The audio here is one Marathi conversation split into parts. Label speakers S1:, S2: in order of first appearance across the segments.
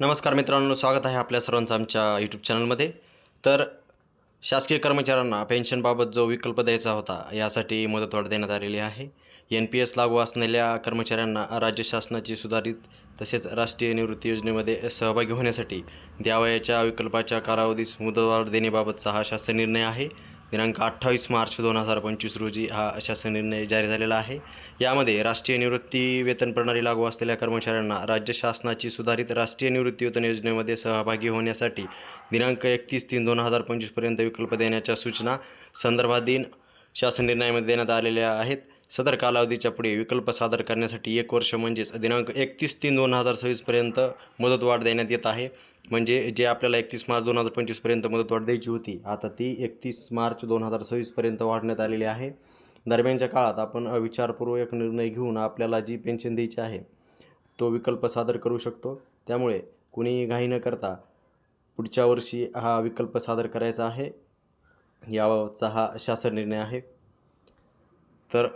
S1: नमस्कार मित्रांनो स्वागत आहे आपल्या सर्वांचं आमच्या यूट्यूब चॅनलमध्ये तर शासकीय कर्मचाऱ्यांना पेन्शनबाबत जो विकल्प द्यायचा होता यासाठी मुदतवाढ देण्यात आलेली आहे. एन पी एस लागू असलेल्या कर्मचाऱ्यांना राज्य शासनाची सुधारित तसेच राष्ट्रीय निवृत्ती योजनेमध्ये सहभागी होण्यासाठी द्यावयाच्या विकल्पाच्या कालावधीस मुदतवाढ देण्याबाबतचा हा शासन निर्णय आहे. दिनांक अठ्ठावीस मार्च दोन हजार पंचवीस रोजी हा शासन निर्णय जारी झालेला आहे. यामध्ये राष्ट्रीय निवृत्ती वेतन प्रणाली लागू असलेल्या कर्मचाऱ्यांना राज्य शासनाची सुधारित राष्ट्रीय निवृत्ती वेतन योजनेमध्ये सहभागी होण्यासाठी दिनांक एकतीस तीन दोन हजार पंचवीसपर्यंत विकल्प देण्याच्या सूचना संदर्भाधीन शासन निर्णयामध्ये देण्यात आलेल्या आहेत. सदर कालावधीच्या पुढे विकल्प सादर करण्यासाठी एक वर्ष म्हणजेच दिनांक एकतीस तीन दोन हजार सव्वीसपर्यंत मुदतवाढ देण्यात येत आहे. म्हणजे जे आपल्याला एकतीस मार्च दोन हजार पंचवीसपर्यंत मुदतवाढ द्यायची होती आता ती एकतीस मार्च दोन हजार सव्वीसपर्यंत वाढण्यात आलेली आहे. दरम्यानच्या काळात आपण विचारपूर्वक निर्णय घेऊन आपल्याला जी पेन्शन द्यायची आहे तो विकल्प सादर करू शकतो. त्यामुळे कुणी घाई न करता पुढच्या वर्षी हा विकल्प सादर करायचा आहे याबाबतचा हा शासन निर्णय आहे. तर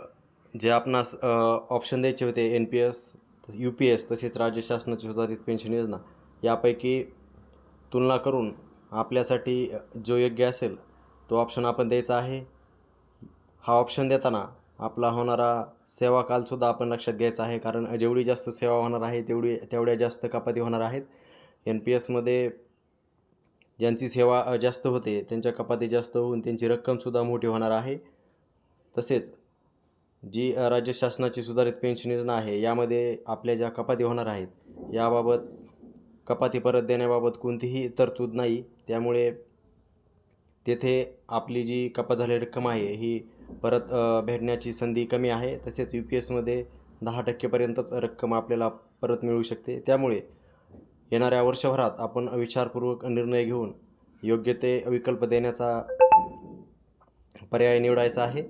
S1: जे आपणास ऑप्शन द्यायचे होते N P S U P S तसेच राज्य शासनाची सुधारित पेन्शन योजना यापैकी तुलना करून आपल्यासाठी जो योग्य असेल तो ऑप्शन आपण द्यायचा आहे. हा ऑप्शन देताना आपला होणारा सेवा कालसुद्धा आपण लक्षात घ्यायचा आहे. कारण जेवढी जास्त सेवा होणार आहे तेवढी तेवढ्या जास्त कपाती होणार आहेत. एन पी एसमध्ये ज्यांची सेवा जास्त होते त्यांच्या कपाती जास्त होऊन त्यांची रक्कमसुद्धा मोठी होणार आहे. तसेच जी राज्य शासनाची सुधारित पेन्शन योजना आहे यामध्ये आपल्या ज्या कपाती होणार आहेत याबाबत कपाती परत देण्याबाबत कोणतीही तरतूद नाही. त्यामुळे तेथे आपली जी कपात झालेली रक्कम आहे ही परत भेटण्याची संधी कमी आहे. तसेच यू पी एसमध्ये दहा टक्केपर्यंतच रक्कम आपल्याला परत मिळू शकते. त्यामुळे येणाऱ्या वर्षभरात आपण विचारपूर्वक निर्णय घेऊन योग्य ते विकल्प देण्याचा पर्याय निवडायचा आहे.